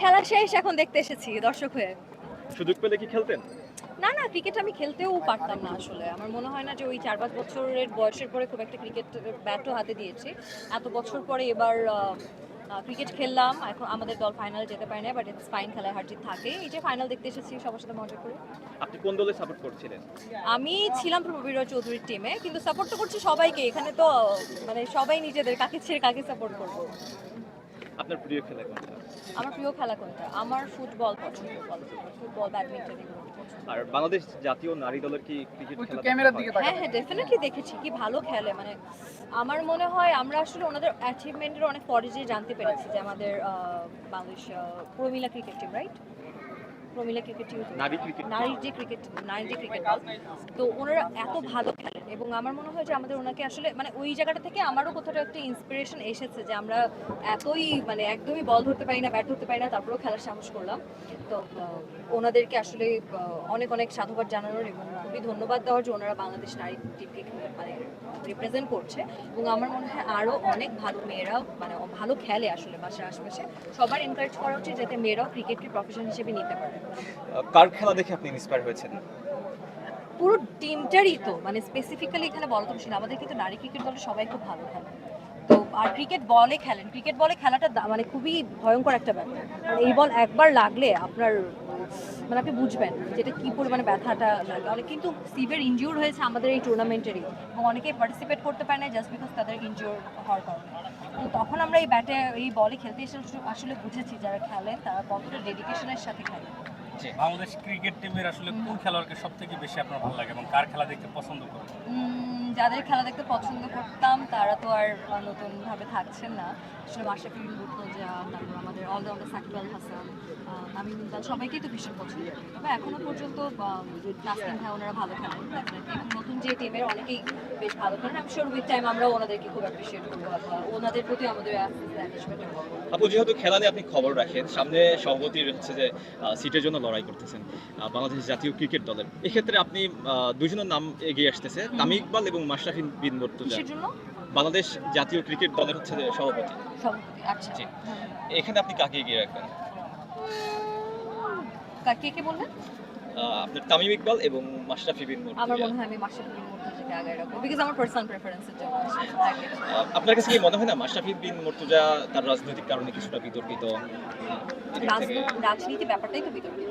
খেলা শেষ এখন দেখতে এসেছি দর্শক হয়ে। সুযোগ পেলে কি খেলতেন? না না ক্রিকেট আমি খেলতেও পারতাম না আসলে। আমার মনে হয় না যে ওই চার পাঁচ বছরের বয়সের পরে খুব একটা ক্রিকেট ব্যাটও হাতে দিয়েছি। এত বছর পরে এবার ক্রিকেট খেললাম। এখন আমাদের দল ফাইনাল যেতে পারে না বাট ইটস ফাইন খেলায় হার জিত থাকে। এই যে ফাইনাল দেখতে এসেছি সবার সাথে মজা করে। আপনি কোন দলে সাপোর্ট করছিলেন? আমি ছিলাম প্রবীর চৌধুরীর টিমে কিন্তু সাপোর্ট তো করছি সবাইকে। এখানে তো মানে সবাই নিজেদের কাকে ছেড়ে কাকে সাপোর্ট করব? আপনার প্রিয় খেলা কোনটা? আমার প্রিয় খেলা কোনটা? আমার ফুটবল পছন্দ ফুটবল ব্যাডমিন্টন এগুলো আর বাংলাদেশ জাতীয় নারী দলের কি ক্রিকেট খেলা ক্যামেরার দিকে হয়? হ্যাঁ হ্যাঁ ডেফিনেটলি দেখেছি। কি ভালো খেলে মানে আমার মনে হয় আমরা আসলে ওনাদের অ্যাচিভমেন্টের অনেক পরে যে জানতে পেরেছি যে আমাদের বাংলাদেশ প্রমিলা ক্রিকেট টিম রাইট প্রমিলা ক্রিকেট নারী নারীর যে ক্রিকেট নারীর যে ক্রিকেট তো ওনারা এত ভালো খেলেন এবং আমার মনে হয় যে আমাদের ওনাকে আসলে মানে ওই জায়গাটা থেকে আমারও কোথাও একটা ইন্সপিরেশন এসেছে যে আমরা এতই মানে একদমই বল ধরতে পারি না ব্যাট ধরতে পারি না তারপরেও খেলার সাহস করলাম। তো ওনাদেরকে আসলে অনেক অনেক সাধুবাদ জানানোর এবং খুবই ধন্যবাদ দেওয়ার যে ওনারা বাংলাদেশ নারী টিমকে মানে রিপ্রেজেন্ট করছে। এবং আমার মনে হয় আরও অনেক ভালো মেয়েরা মানে ভালো খেলে আসলে বাসার আশেপাশে। সবার এনকারেজ করা উচিত যাতে মেয়েরাও ক্রিকেটকে প্রফেশন হিসেবে নিতে পারে। কার খেলা দেখে আপনি ইন্সপায়ার হয়েছেন? পুরো টিমটারই তো মানে স্পেসিফিক্যালি এখানে বলা তো আমাদের কিন্তু নারী ক্রিকেট দলে সবাই খুব ভালো খেলে। তো, আর ক্রিকেট বলে খেলেন। ক্রিকেট বলে খেলাটা মানে খুবই ভয়ঙ্কর একটা ব্যাপার। কারণ এই বল একবার লাগলে আপনার মানে আপনি বুঝবেন যেটা কি পরিমাণে ব্যথাটা লাগে। অনেক কিন্তু সিভিয়ার ইনজিওর হয়েছে আমাদের এই টুর্নামেন্টেরই এবং অনেকেই পার্টিসিপেট করতে পারে না জাস্ট বিকজ তাদের ইনজিওর হওয়ার কারণে। তো তখন আমরা এই ব্যাটে এই বলে খেলতে এসে আসলে বুঝেছি, যারা খেলেন তারা কতটা ডেডিকেশনের সাথে খেলেন। বাংলাদেশ ক্রিকেট টিমের আসলে কোন খেলোয়াড়কে সব থেকে বেশি আপনার ভালো লাগে এবং কার খেলা দেখতে পছন্দ করেন? যাদের খেলা দেখতে পছন্দ করতাম তারা তো আর নতুন ভাবে থাকছেন না। আসলে মাশরাফি বুটল যা তারপর আমাদের অলরাউন্ডার সাকিব আল হাসান তামিম সবাইকেই তো ভীষণ পছন্দ তবে এখনও পর্যন্ত নাসিম ভাই ওনারা ভালো খেলেন। নতুন যে টিমের অনেকেই বেশ ভালো খেলেন। আমি শিওর উইথ টাইম আমরা ওনাদেরকে খুব অ্যাপ্রিসিয়েট করব। ওনাদের প্রতি আমাদের আপু যেহেতু খেলা নিয়ে আপনি খবর রাখেন সামনে সভাপতির হচ্ছে যে সিটের জন্য লড়াই করতেছেন বাংলাদেশ জাতীয় ক্রিকেট দলের। এক্ষেত্রে আপনি দুজনের নাম এগিয়ে আসতেছে। তামিম ইকবাল এবং মাশরাফি বিন মুর্তজা। বাংলাদেশ জাতীয় ক্রিকেট দলের হচ্ছে যে সভাপতি। সভাপতি আচ্ছা। এখানে আপনি কাকে এগিয়ে রাখবেন? কা- কে কে বললেন? আপনার তামিম ইকবাল এবং মাশরাফি বিন আমার মনে হয় আমি মাশরাফি বিন মুর্তজাকে আগে রাখব বিকজ আমার পার্সোনাল প্রেফারেন্সের জন্য। আপনার কাছে কি মনে হয় না মাশরাফি বিন মুর্তজা তার রাজনৈতিক কারণে কিছুটা বিতর্কিত? রাজনীতি ব্যাপারটাই তো বিতর্কিত।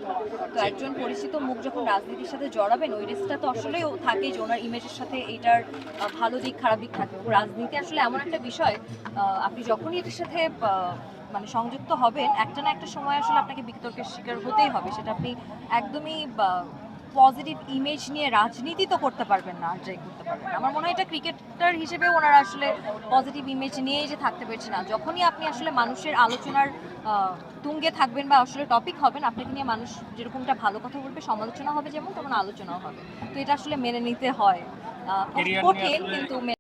তো একজন পরিচিত মুখ যখন রাজনীতির সাথে জড়াবেন ওই রিস্কটা তো আসলে থাকে যে ওনার ইমেজের সাথে এইটার ভালো দিক খারাপ দিক থাকে রাজনীতি আসলে এমন একটা বিষয় আপনি যখনই এটার সাথে মানে সংযুক্ত হবেন একটা না একটা সময় আসলে আপনাকে বিতর্কের শিকার হতেই হবে। সেটা আপনি একদমই পজিটিভ ইমেজ নিয়ে রাজনীতি তো করতে পারবেন না আর যাই করতে পারবেন আমার মনে হয় এটা ক্রিকেটার হিসেবে ওনারা আসলে পজিটিভ ইমেজ নিয়েই যে থাকতে পেরেছে না। যখনই আপনি আসলে মানুষের আলোচনার তুঙ্গে থাকবেন বা আসলে টপিক হবেন আপনাকে নিয়ে মানুষ যেরকমটা ভালো কথা বলবে সমালোচনা হবে যেমন তেমন আলোচনাও হবে। তো এটা আসলে মেনে নিতে হয়। কঠিন কিন্তু